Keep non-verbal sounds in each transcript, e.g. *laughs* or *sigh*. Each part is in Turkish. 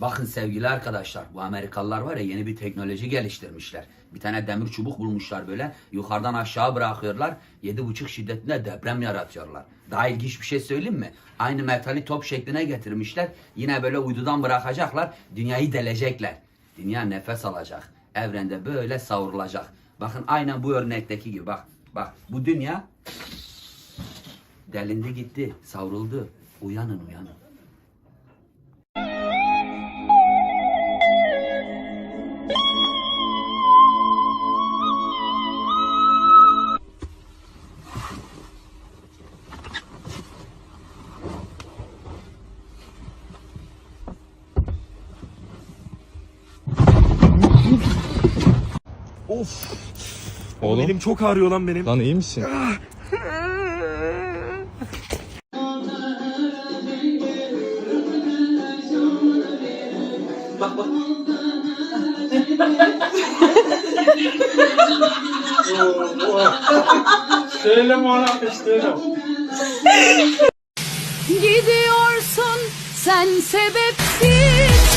Bakın sevgili arkadaşlar bu Amerikalılar var ya yeni bir teknoloji geliştirmişler. Bir tane demir çubuk bulmuşlar böyle yukarıdan aşağı bırakıyorlar. Yedi buçuk şiddetinde deprem yaratıyorlar. Daha ilginç bir şey söyleyeyim mi? Aynı metali top şekline getirmişler. Yine böyle uydudan bırakacaklar. Dünyayı delecekler. Dünya nefes alacak. Evrende böyle savrulacak. Bakın aynen bu örnekteki gibi bak. Bak bu dünya delindi gitti, savruldu. Uyanın uyanın. Oğlum. Elim çok ağrıyor lan benim. Lan iyi misin? Gidiyorsun sen sebepsiz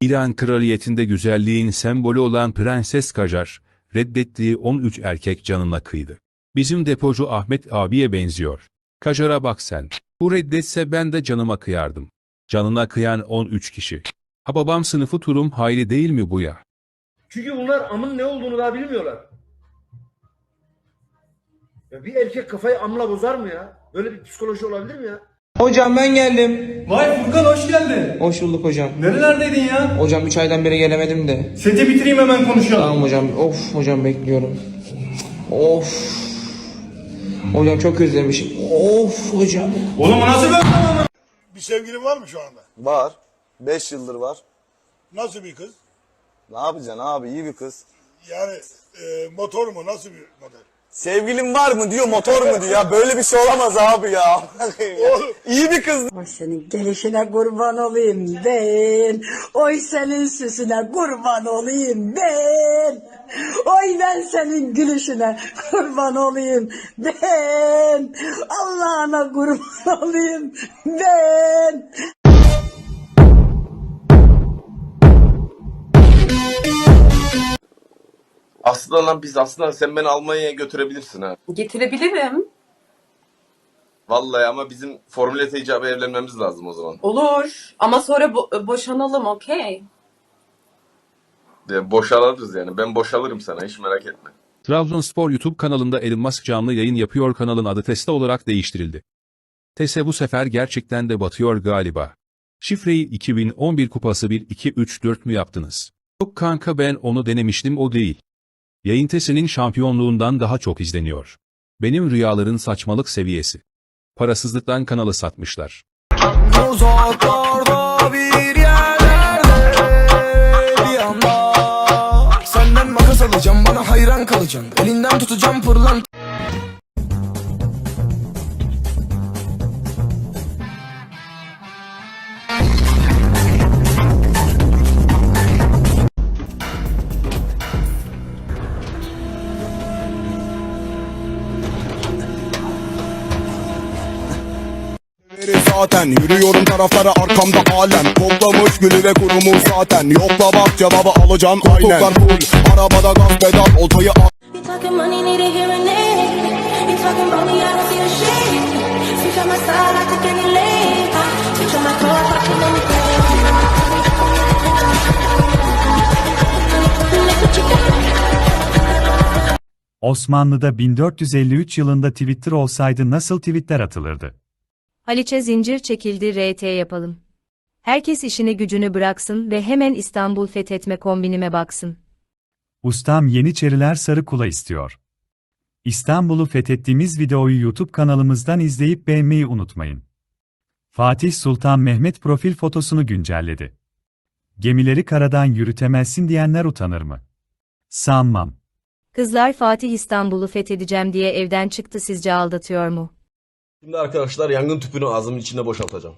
İran kraliyetinde güzelliğin sembolü olan Prenses Kajar, reddettiği 13 erkek canına kıydı. Bizim depocu Ahmet abiye benziyor. Kajar'a bak sen. Bu reddetse ben de canıma kıyardım. Canına kıyan 13 kişi. Ha babam sınıfı turum hayli değil mi bu ya? Çünkü bunlar amın ne olduğunu daha bilmiyorlar. Ya bir erkek kafayı amla bozar mı ya? Böyle bir psikoloji olabilir mi ya? Hocam ben geldim. Vay Furkan hoş geldin. Hoş bulduk hocam. Nerelerdeydin ya? Hocam 3 aydan beri gelemedim de. Seti bitireyim hemen konuşalım. Tamam hocam. Of hocam bekliyorum. Of. Hocam çok özlemişim. Of hocam. Oğlum bu nasıl böyle? Bir sevgilin var mı şu anda? Var. 5 yıldır var. Nasıl bir kız? Ne yapacaksın abi iyi bir kız. Yani e, motor mu? Nasıl bir model? Sevgilin var mı diyor motor mu diyor ya böyle bir şey olamaz abi ya. *laughs* iyi bir kız. Oy senin gelişine kurban olayım ben. Oy senin süsüne kurban olayım ben. Oy ben senin gülüşüne kurban olayım ben. Allah'ına kurban olayım ben. Aslında lan biz aslında sen beni Almanya'ya götürebilirsin ha. Getirebilirim. Vallahi ama bizim formüle icabı evlenmemiz lazım o zaman. Olur. Ama sonra bo- boşanalım okey. Ya boşalırız yani. Ben boşalırım sana hiç merak etme. Trabzonspor YouTube kanalında Elon Musk canlı yayın yapıyor kanalın adı Tesla olarak değiştirildi. Tesla bu sefer gerçekten de batıyor galiba. Şifreyi 2011 kupası 1-2-3-4 mü yaptınız? Yok kanka ben onu denemiştim o değil. Yayın Tesla'nın şampiyonluğundan daha çok izleniyor. Benim rüyaların saçmalık seviyesi. Parasızlıktan kanalı satmışlar. Bir yerlerde bir anda Senden makas alacağım bana hayran kalacaksın Elinden tutacağım pırlanta Zaten. Yürüyorum taraflara arkamda alem. Toplamış gülü ve kurumu zaten. Yokla bak cevabı alacağım. Aynen. Full. Arabada gaz pedal oltayı al. Osmanlı'da 1453 yılında Twitter olsaydı nasıl tweetler atılırdı? Haliç'e zincir çekildi RT yapalım. Herkes işini gücünü bıraksın ve hemen İstanbul fethetme kombinime baksın. Ustam Yeniçeriler Sarı Kula istiyor. İstanbul'u fethettiğimiz videoyu YouTube kanalımızdan izleyip beğenmeyi unutmayın. Fatih Sultan Mehmet profil fotosunu güncelledi. Gemileri karadan yürütemezsin diyenler utanır mı? Sanmam. Kızlar Fatih İstanbul'u fethedeceğim diye evden çıktı sizce aldatıyor mu? Şimdi arkadaşlar yangın tüpünü ağzımın içine boşaltacağım.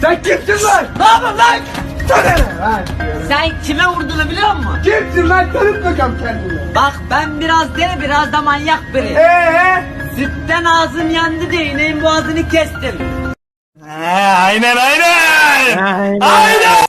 Sen kimsin lan? Ne yapıyorsun lan? Sana ne lan? Sen kime vurduğunu biliyor musun? Kimsin lan? Tanıtmayacağım kendini. Bak ben biraz deli biraz da manyak biri. Eee? Sütten ağzım yandı diye ineğin boğazını kestim. Aynen aynen. Aynen. Doğrusun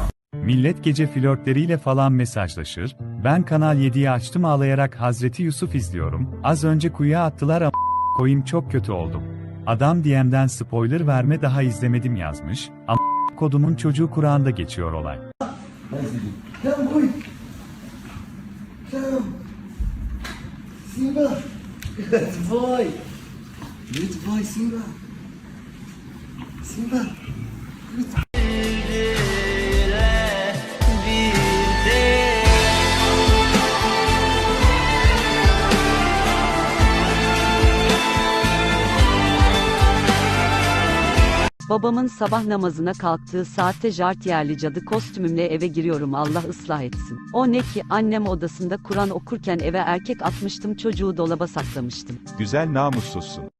Millet gece flörtleriyle falan mesajlaşır, ben Kanal 7'yi açtım ağlayarak Hazreti Yusuf izliyorum, az önce kuyuya attılar ama koyayım çok kötü oldum. Adam DM'den spoiler verme daha izlemedim yazmış, ama kodumun çocuğu Kur'an'da geçiyor olay. Simba. Good boy. Good boy Simba. Simba. Babamın sabah namazına kalktığı saatte jartiyerli cadı kostümümle eve giriyorum Allah ıslah etsin. O ne ki annem odasında Kur'an okurken eve erkek atmıştım çocuğu dolaba saklamıştım. Güzel namussuzsun.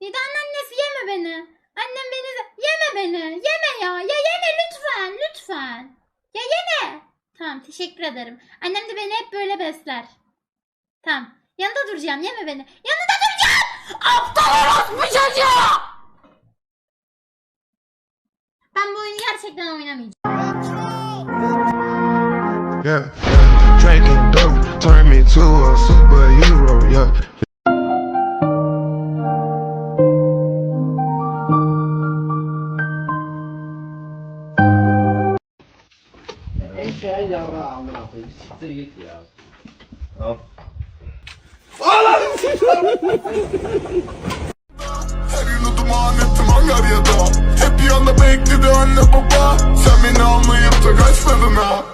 Neden annesi yeme beni? Annem beni yeme beni. Yeme ya. Ya yeme lütfen. Lütfen. Ya yeme. Tamam teşekkür ederim. Annem de beni hep böyle besler. Tamam. Yanında duracağım. Yeme beni. Yanında duracağım. Aptal orospu çocuğu. Ben bu oyunu gerçekten oynamayacağım. Yeah, yeah. Drinking dope, turn me to a superhero, yeah. Sen yavra amına ettim Angarya'da Hep yanında bekledi anne baba. Sen beni anlayıp da kaçmadın ha